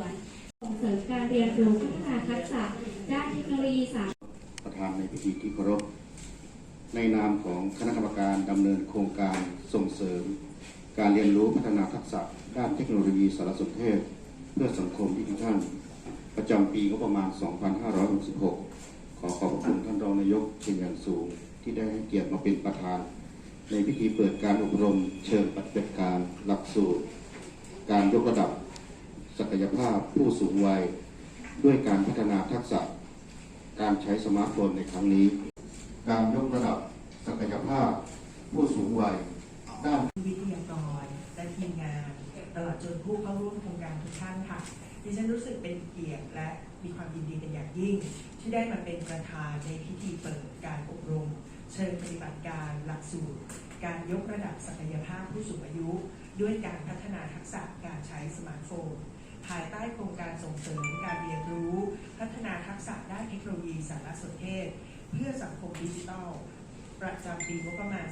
วนส่งเสริมการเรียนรู้พัฒนาทักษะด้านเทคโนโลยีสารประธานในพิธีที่เคารพในนามของคณะกรรมการดำเนินโครงการส่งเสริม การเรียนรู้พัฒนาทักษะด้านเทคโนโลยีสารสนเทศ เพื่อสังคมดิจิทัลประจำปีงบประมาณ 2566 ขอขอบคุณท่านรองนายกเป็นอย่างสูง ที่ได้ให้เกียรติมาเป็นประธาน ในพิธีเปิดการอบรมเชิงปฏิบัติการหลักสูตร การยกระดับ ศักยภาพผู้สูงวัย ด้วยการพัฒนาทักษะ การใช้สมาร์ทโฟนในครั้งนี้ การยกระดับศักยภาพผู้สูงวัยด้านวิทยากรและทีมงานตลอดจนผู้เข้าร่วมโครงการทุกท่านค่ะดิฉันรู้สึกเป็นเกียรติและมีความยินดีเป็นอย่างยิ่ง ที่ได้มาเป็นประธานในพิธีเปิดการอบรม เชิญปฏิบัติการหลักสูตร การยกระดับศักยภาพผู้สูงอายุ ด้วยการพัฒนาทักษะการใช้สมาร์ทโฟน ภายใต้โครงการส่งเสริมการเรียนรู้ พัฒนาทักษะด้านเทคโนโลยีสารสนเทศ เพื่อสังคมดิจิทัล ประจำปีงบประมาณ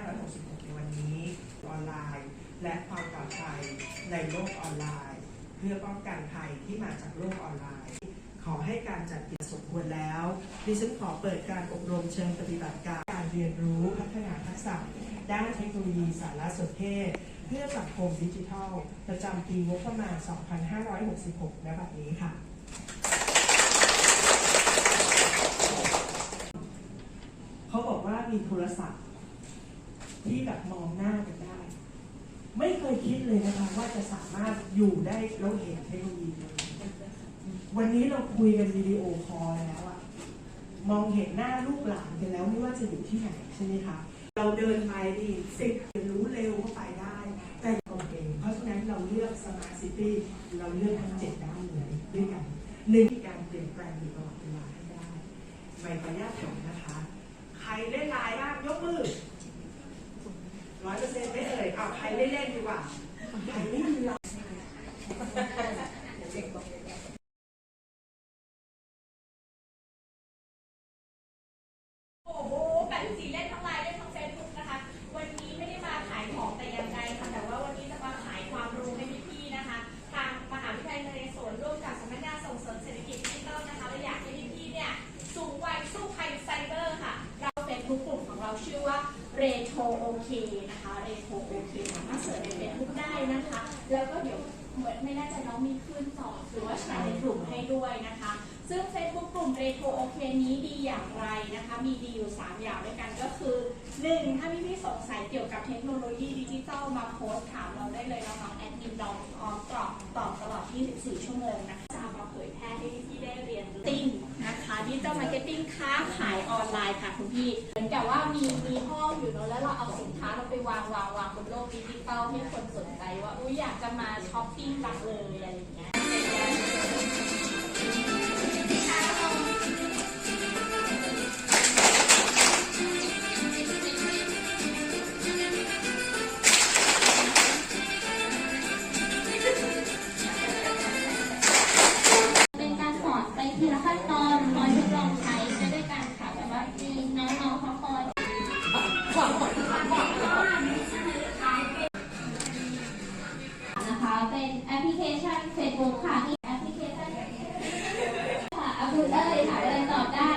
2566 ในวันนี้ ออนไลน์ และความปลอดภัยในโลกออนไลน์ เพื่อป้องกันภัยที่มาจากโลกออนไลน์ ขอให้การจัดกิจสมควรแล้ว ดิฉันขอเปิดการอบรมเชิงปฏิบัติการการเรียนรู้พัฒนาทักษะด้านเทคโนโลยีสารสนเทศ พื่อสังคมดิจิทัล ประจำปีงบประมาณ 2566ณบัดนี้ค่ะ เขาบอกว่ามีโทรศัพท์ ที่แบบมองหน้ากันได้ ไม่เคยคิดเลยนะคะว่าจะสามารถอยู่ได้แล้วเห็นเทคโนโลยีวันนี้เราคุยกันวิดีโอคอลแล้วอะมองเห็นหน้าลูกหลานกันแล้วไม่ว่าจะอยู่ที่ไหนใช่ไหมคะ เราเดินไปดิสิบเรียนรู้เร็วก็ไปได้ แต่ตรงเองเพราะฉะนั้นเราเลือกสมาร์ทซิตี้เราเลือกทั้งเจ็ดด้านเลยด้วยกันหนึ่งการเปลี่ยนแปลงอยู่ตลอดเวลาให้ได้ไม่ขออนุญาถามนะคะ ใครเล่นไลน์บ้างยกมือร้อยเปอร์เซ็นต์ไม่เอ่ยเอาใครเล่นเล่นดีกว่าใครไม่มีไลน์ โอ้โหแปดสีเล่นทั้งไลน์เล่นทั้งเฟซบุ๊กนะคะ วันนี้ไม่ได้มาขายของแต่อย่างใดค่ะ แต่ว่าวันนี้จะมาขายความรู้ให้พี่ๆนะคะ ทางมหาวิทยาลัยนเรศวรร่วมกับสำนักงานส่งเสริมเศรษฐกิจดิจิทัลนะคะและอยากให้พี่ๆเนี่ยสูงวัยสู้ภัยไซเบอร์ค่ะ เราเฟซบุ๊ก เราชื่อว่า Retro OK นะคะ Retro OK สามารถเสิร์ชในเฟซบุ๊กได้นะคะ แล้วก็เดี๋ยวเหมือนไม่แน่ใจน้องมีขึ้นต่อหรือว่าแชร์ในกลุ่มให้ด้วยนะคะ ซึ่ง Facebook กลุ่ม Retro OK นี้ดีอย่างไรนะคะ มีดีอยู่ 3 อย่างด้วยกันก็คือ 1. ถ้าพี่ๆสงสัยเกี่ยวกับเทคโนโลยีดิจิทัลมาโพสต์ถามเราได้เลยน้องๆแอดมินเราพร้อมตอบตอบตลอด 24 ชั่วโมงนะคะ ตติ้งค้าขายออนไลน์ค่ะคุณพี่ เหมือนกับว่ามีมีห้องอยู่เนอะแล้วเราเอาสินค้าเราไปวางวางวางบนโลกดิจิตอลให้คนสนใจว่าอุ้ยอยากจะมาช้อปปิ้งจังเลย คุณเอ้ยถามอะไรตอบได้